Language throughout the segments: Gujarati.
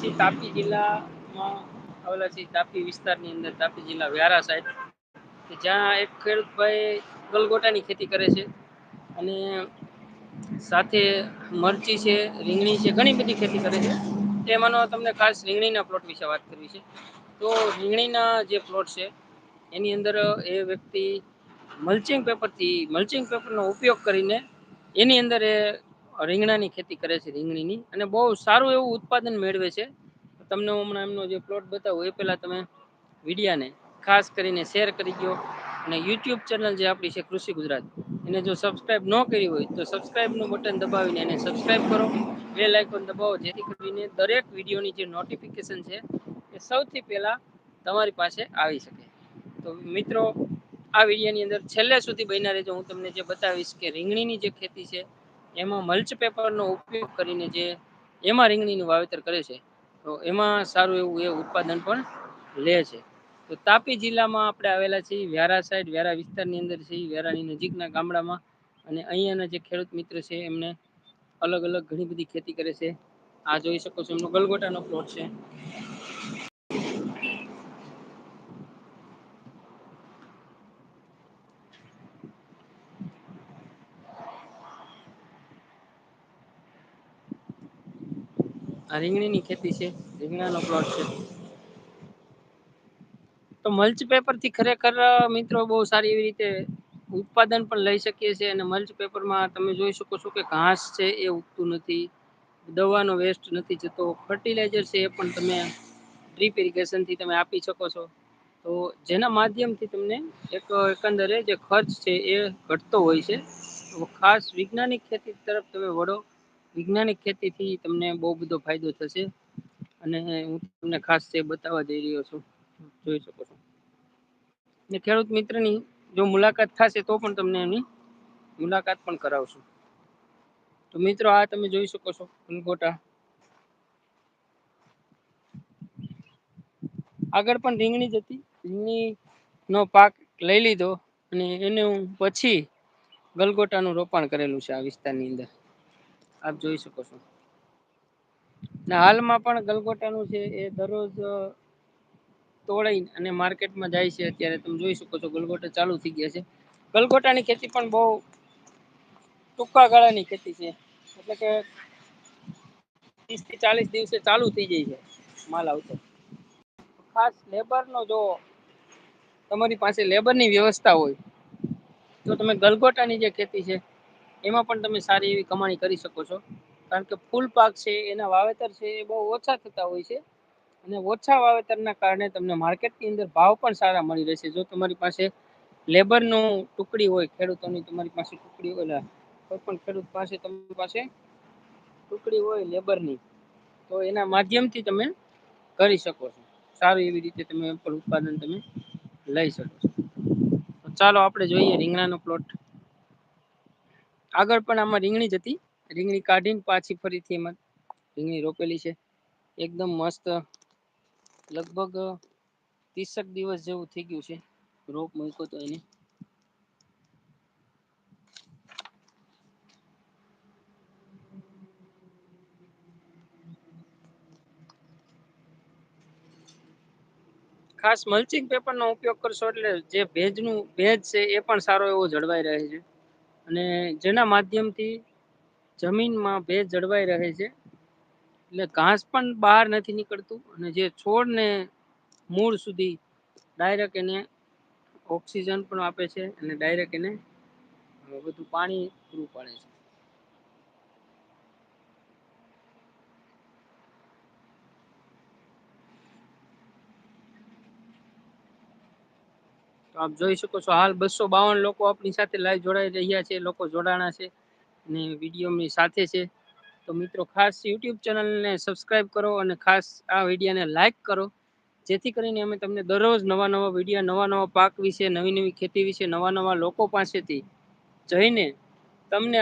છીએ તાપી જિલ્લામાં આવેલા છીએ તાપી વિસ્તારની અંદર, તાપી જિલ્લા વ્યારા સાઈડ કે જ્યાં એક ખેડૂતભાઈ ગલગોટાની ખેતી કરે છે અને સાથે મરચી છે, રીંગણી છે, ઘણી બધી ખેતી કરે છે. તેમાંનો તમને ખાસ રીંગણીના પ્લોટ વિશે વાત કરવી છે. તો રીંગણીના જે પ્લોટ છે, એની અંદર એ વ્યક્તિ મલ્ચિંગ પેપરથી મલ્ચિંગ પેપરનો ઉપયોગ કરીને એની અંદર એ રીંગણાની ખેતી કરે છે રીંગણીની. અને બહુ સારું એવું ઉત્પાદન મેળવે છે. તમને હમણાં એમનો જે પ્લોટ બતાવું, એ પહેલાં તમે વિડીયાને ખાસ કરીને શેર કરી દો અને યુટ્યુબ ચેનલ જે આપણી છે કૃષિ ગુજરાત, એને જો સબસ્ક્રાઇબ ન કરી હોય તો સબસ્ક્રાઇબનું બટન દબાવીને એને સબસ્ક્રાઇબ કરો. બે આઇકોન દબાવો, જેથી કરીને દરેક વિડીયોની જે નોટિફિકેશન છે, એ સૌથી પહેલાં તમારી પાસે આવી શકે. તો મિત્રો, આ વિડીયોની અંદર છેલ્લે સુધી બન્યા રહેજો. હું તમને જે બતાવીશ કે રીંગણીની જે ખેતી છે એમાં મલ્ચ પેપરનો ઉપયોગ કરીને જે એમાં રીંગણીનું વાવેતર કરે છે, તો એમાં સારું એવું એ ઉત્પાદન પણ લે છે. તો તાપી જિલ્લામાં આપણે આવેલા છીએ, વ્યારા સાઈડ, વ્યારા વિસ્તારની અંદર છીએ વ્યારાની નજીકના ગામડામાં. અને અહીંયાના જે ખેડૂત મિત્ર છે, એમને અલગ અલગ ઘણી બધી ખેતી કરે છે. આ જોઈ શકો છો, એમનો ગલગોટાનો પ્લોટ છે. આ રીંગણીની ખેતી છે, રીંગણાનો પ્લોટ છે. તો મલ્ચ પેપરથી ખરેખર, મિત્રો, બહુ સારી એવી રીતે ઉત્પાદન પણ લઈ શકીએ છીએ અને મલ્ચ પેપરમાં તમે જોઈ શકો છો કે ઘાસ છે, એ ઉગતું નથી. દવાનો વેસ્ટ નથી જતો. ફર્ટિલાઇઝર છે, એ પણ તમે ડ્રીપ ઇરિગેશનથી તમે આપી શકો છો. તો જેના માધ્યમથી તમને એક એકંદરે જે ખર્ચ છે, એ ઘટતો હોય છે. ખાસ વૈજ્ઞાનિક ખેતી તરફ તમે વળો વૈજ્ઞાનિક ખેતીથી તમને બહુ બધો ફાયદો થશે અને હું તમને ખાસ તે બતાવવા જઈ રહ્યો છું. જોઈ શકો છો. ને ખેડૂત મિત્રની જો મુલાકાત થશે તો પણ તમને એની મુલાકાત પણ કરાવશું. તો મિત્રો, આ તમે જોઈ શકો છો ફૂલગોટા આગળ પણ રીંગણી જ હતી. રીંગણીનો પાક લઈ લીધો અને એને હું પછી ગલગોટાનું રોપાણ કરેલું છે આ વિસ્તારની અંદર. આપ જોઈ શકો છો. ને હાલમાં પણ ગલગોટાનું છે, એ દરરોજ તોડાઈ અને માર્કેટમાં જાય છે અત્યારે. તમે જોઈ શકો છો, ગલગોટા ચાલુ થઈ ગયા છે. ગલગોટાની ખેતી પણ બહુ ટૂંકા ગાળાની ખેતી છે. એટલે કે ત્રીસથી ચાલીસ દિવસે ચાલુ થઈ જાય છે માલ આવતો. ખાસ લેબરનો જો તમારી પાસે લેબરની વ્યવસ્થા હોય, તો તમે ગલગોટાની જે ખેતી છે એમાં પણ તમે સારી એવી કમાણી કરી શકો છો. કારણ કે ફૂલ પાક છે, એના વાવેતર છે એ બહુ ઓછા થતા હોય છે. અને ઓછા વાવેતરના કારણે તમને માર્કેટની અંદર ભાવ પણ સારા મળી રહેશે. જો તમારી પાસે લેબરનું ટુકડી હોય, ખેડૂતોની તમારી પાસે ટુકડી હોય કોઈ પણ ખેડૂત પાસે તમારી પાસે ટુકડી હોય લેબરની, તો એના માધ્યમથી તમે કરી શકો છો. સારી એવી રીતે તમે પણ ઉત્પાદન તમે લઈ શકો છો. ચાલો આપણે જોઈએ રીંગણાનો પ્લોટ. આગળ પણ આમાં રીંગણી જ હતી. રીંગણી કાઢીને પાછી ફરીથી એમાં રીંગણી રોપેલી છે. એકદમ મસ્ત, લગભગ ત્રીસક દિવસ જેવું થઈ ગયું છે રોપ મૂક્યો તો એને. ખાસ મલ્ચિંગ પેપરનો ઉપયોગ કરશો એટલે જે ભેજનું, ભેજ છે એ પણ સારો એવો જળવાઈ રહે છે. અને જેના માધ્યમથી જમીનમાં ભેજ જળવાઈ રહે છે. એટલે ઘાસ પણ બહાર નથી નીકળતું અને જે છોડને મૂળ સુધી ડાયરેક્ટ એને ઓક્સિજન પણ આપે છે અને ડાયરેક્ટ એને બધું પાણી પૂરું પાડે છે. તો આપ જોઈ શકો છો, હાલ બસો બાવન લોકો આપણી સાથે લાઈવ જોડાઈ રહ્યા છે, લોકો જોડાણા છે અને વિડીયોની સાથે છે. તો મિત્રો, ખાસ યુટ્યુબ ચેનલને સબસ્ક્રાઈબ કરો અને ખાસ આ વિડીયોને લાઈક કરો. જેથી કરીને અમે તમને દરરોજ નવા નવા વીડિયો નવા નવા પાક વિશે, નવી નવી ખેતી વિશે, નવા નવા લોકો પાસેથી જઈને તમને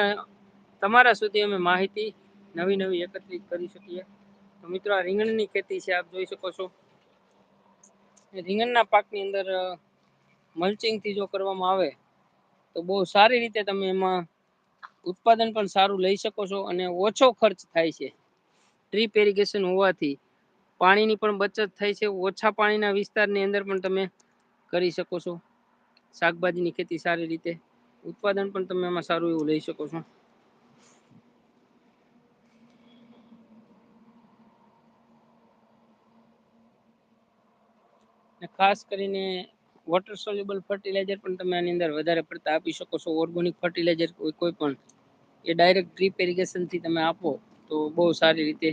તમારા સુધી અમે માહિતી નવી નવી એકત્રિત કરી શકીએ. તો મિત્રો, આ રીંગણની ખેતી છે, આપ જોઈ શકો છો. રીંગણના પાકની અંદર મલ્ચિંગથી જો કરવામાં આવે, તો બહુ સારી રીતે તમે એમાં ઉત્પાદન પણ સારું લઈ શકો છો અને ઓછો ખર્ચ થાય છે. ડ્રીપ એરિગેશન હોવાથી પાણીની પણ બચત થાય છે. ઓછા પાણીના વિસ્તારની અંદર પણ તમે કરી શકો છો. શાકભાજીની ખેતી સારી રીતે, ઉત્પાદન પણ તમે એમાં સારું એવું લઈ શકો છો. ખાસ કરીને વોટર સોલ્યુબલ ફર્ટિલાઇઝર પણ તમે આની અંદર વધારે પડતા આપી શકો છો. ઓર્ગોનિક ફર્ટિલાઇઝર કોઈ પણ, એ ડાયરેક્ટ ડ્રીપ ઇરિગેશનથી તમે આપો તો બહુ સારી રીતે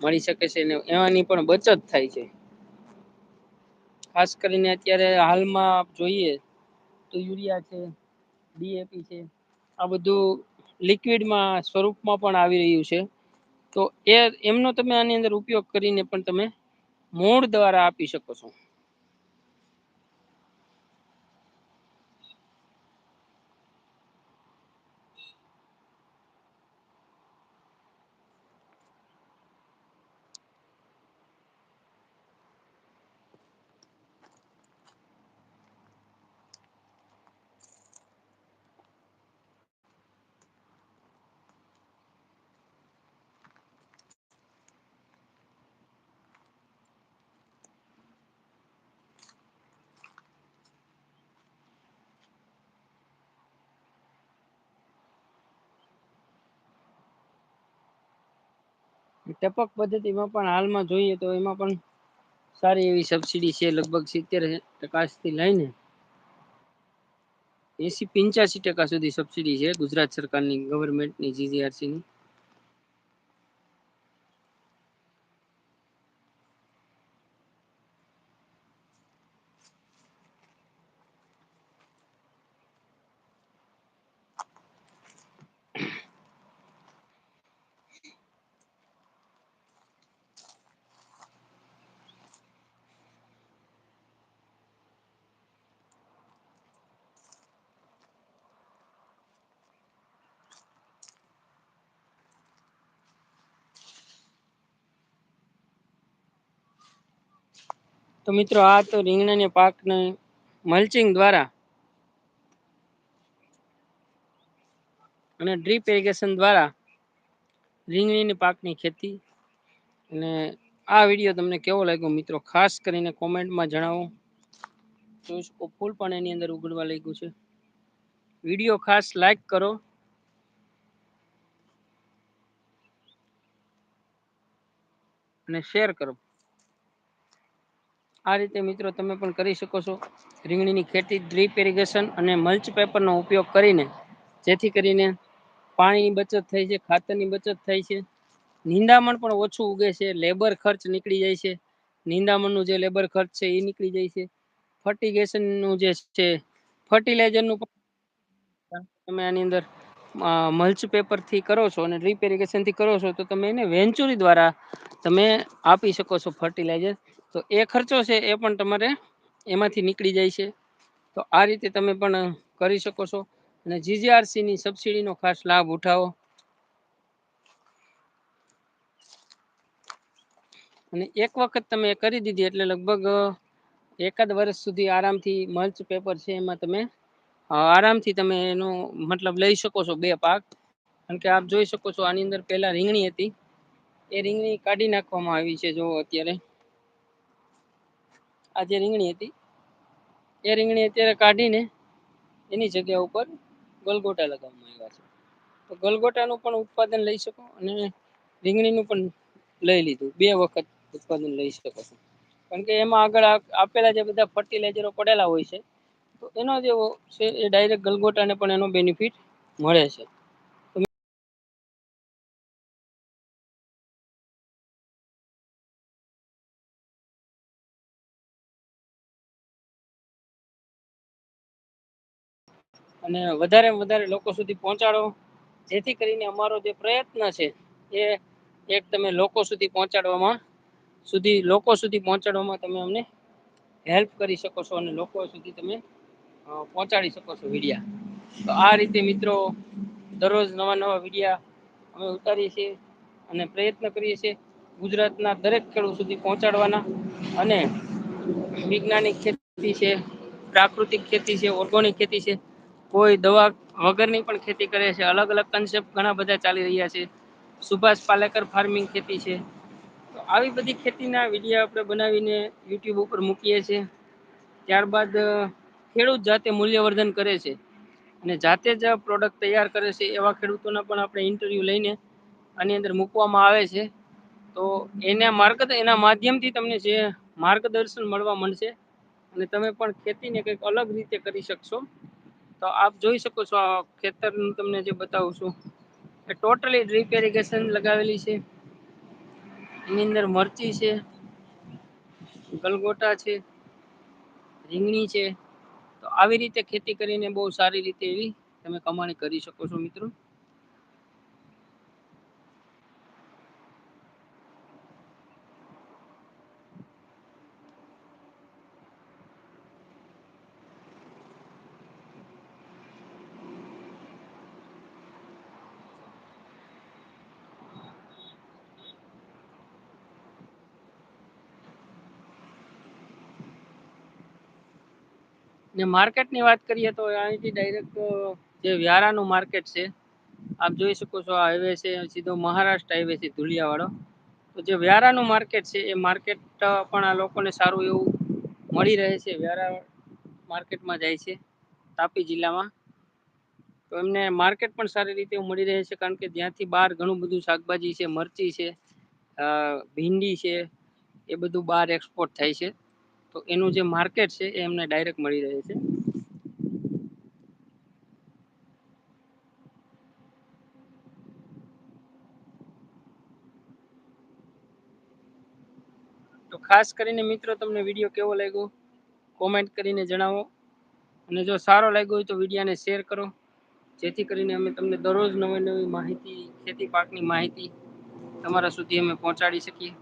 મળી શકે છે અને એવાની પણ બચત થાય છે. ખાસ કરીને અત્યારે હાલમાં જોઈએ તો યુરિયા છે ડીએપી છે, આ બધું લિક્વિડમાં સ્વરૂપમાં પણ આવી રહ્યું છે. તો એ એમનો તમે આની અંદર ઉપયોગ કરીને પણ તમે મૂળ દ્વારા આપી શકો છો. ટપક પદ્ધતિમાં પણ હાલમાં જોઈએ તો એમાં પણ સારી એવી સબસીડી છે, લગભગ સિત્તેર ટકાથી લઈને એસી પંચ્યાસી ટકા સુધી સબસિડી છે ગુજરાત સરકારની ગવર્મેન્ટની જીજીઆરસી તો મિત્રો આ તો રીંગણાની પાકને મલ્ચિંગ દ્વારા અને ડ્રીપ ઇરિગેશન દ્વારા રીંગણીની પાકની ખેતી. અને આ વીડિયો તમને કેવો લાગ્યો મિત્રો? ખાસ કરીને કોમેન્ટમાં જણાવો. જોઈ શકો ફૂલ પણ એની અંદર ઉગડવા લાગ્યું છે. વીડિયો ખાસ લાઈક કરો. અને શેર કરો. આ રીતે મિત્રો તમે પણ કરી શકો છો. રીંગણીની ખેતી ડ્રીપ ઇરિગેશન અને મલ્ચ પેપરનો ઉપયોગ કરીને, જેથી કરીને પાણીની બચત થાય છે, ખાતરની બચત થાય છે. નિંદામણ પણ ઓછું ઉગે છે લેબર ખર્ચ નીકળી જાય છે. નિંદામણનું જે લેબર ખર્ચ છે એ નીકળી જાય છે. ફર્ટિગેશનનું જે છે ફર્ટિલાઇઝરનું પણ તમે આની અંદર મલ્ચ પેપરથી કરો છો અને ડ્રીપ ઇરિગેશનથી કરો છો, તો તમે એને વેન્ચુરી દ્વારા તમે આપી શકો છો ફર્ટિલાઈઝર તો એ ખર્ચો છે એ પણ તમારે એમાંથી નીકળી જાય છે. તો આ રીતે તમે પણ કરી શકો છો. અને જીજીઆરસીની સબસિડીનો ખાસ લાભ ઉઠાવો. અને એક વખત તમે કરી દીધી એટલે લગભગ એકાદ વર્ષ સુધી આરામથી મલ્ચ પેપર છે એમાં તમે આરામથી તમે એનો મતલબ લઈ શકો છો બે પાક. કારણ કે આપ જોઈ શકો છો આની અંદર પહેલાં રીંગણી હતી. એ રીંગણી કાઢી નાખવામાં આવી છે જો અત્યારે. આ જે રીંગણી હતી. એ રીંગણી અત્યારે કાઢીને એની જગ્યા ઉપર ગલગોટા લગાવવામાં આવ્યા છે. તો ગલગોટાનું પણ ઉત્પાદન લઈ શકો અને રીંગણીનું પણ લઈ લીધું. બે વખત ઉત્પાદન લઈ શકો છો. કારણ કે એમાં આગળ આપેલા જે બધા ફર્ટિલાઇઝરો પડેલા હોય છે, તો એનો જેવો છે, એ ડાયરેક્ટ ગલગોટાને પણ એનો બેનિફિટ મળે છે. અને વધારે વધારે લોકો સુધી પહોંચાડો. જેથી કરીને અમારો જે પ્રયત્ન છે એ એક તમે લોકો સુધી પહોંચાડવામાં સુધી, લોકો સુધી પહોંચાડવામાં તમે અમને હેલ્પ કરી શકો છો અને લોકો સુધી તમે પહોંચાડી શકો છો વિડિયા. તો આ રીતે મિત્રો દરરોજ નવા નવા વિડિયા અમે ઉતારીએ છીએ અને પ્રયત્ન કરીએ છીએ ગુજરાતના દરેક ખેડૂત સુધી પહોંચાડવાના અને વૈજ્ઞાનિક ખેતી છે, પ્રાકૃતિક ખેતી છે, ઓર્ગોનિક ખેતી છે કોઈ દવા વગરની પણ ખેતી કરે છે. અલગ અલગ કન્સેપ્ટ ઘણા બધા ચાલી રહ્યા છે. સુભાષ પાલેકર ફાર્મિંગ ખેતી છે. તો આવી બધી ખેતીના વીડિયો આપણે બનાવીને યુટ્યુબ ઉપર મૂકીએ છીએ. ત્યારબાદ ખેડૂત જાતે મૂલ્યવર્ધન કરે છે. અને જાતે જ પ્રોડક્ટ તૈયાર કરે છે. એવા ખેડૂતોના પણ આપણે ઇન્ટરવ્યૂ લઈને આની અંદર મૂકવામાં આવે છે. તો એના માર્ગ, એના માધ્યમથી તમને જે માર્ગદર્શન મળવા મળશે અને તમે પણ ખેતીને કંઈક અલગ રીતે કરી શકશો. તો આપ જોઈ શકો છો આ ખેતરનું તમને જે બતાવું છું. એ ટોટલી ડ્રીપ ઇરિગેશન લગાવેલી છે. એની અંદર મરચી છે, ગલગોટા છે, રીંગણી છે. તો આવી રીતે ખેતી કરીને બહુ સારી રીતે એવી તમે કમાણી કરી શકો છો મિત્રો. ને માર્કેટની વાત કરીએ તો અહીંથી ડાયરેક્ટ જે વ્યારાનું માર્કેટ છે, આપ જોઈ શકો છો આ હાઈવે છે, સીધો મહારાષ્ટ્ર હાઈવે છે ધુલિયાવાળો તો જે વ્યારાનું માર્કેટ છે, એ માર્કેટ પણ આ લોકોને સારું એવું મળી રહે છે, વ્યારા માર્કેટમાં જાય છે, તાપી જિલ્લામાં. તો એમને માર્કેટ પણ સારી રીતે મળી રહે છે, કારણ કે જ્યાંથી બહાર ઘણું બધું શાકભાજી છે, મરચી છે ભીંડી છે, એ બધું બહાર એક્સપોર્ટ થાય છે. તો એનું જે માર્કેટ છે એ એમને ડાયરેક્ટ મળી રહે છે. તો ખાસ કરીને મિત્રો તમને વીડિયો કેવો લાગ્યો? કોમેન્ટ કરીને જણાવો. અને જો સારો લાગ્યો હોય તો વિડીયાને શેર કરો. જેથી કરીને અમે તમને દરરોજ નવી નવી માહિતી ખેતી પાકની માહિતી તમારા સુધી અમે પહોંચાડી શકીએ.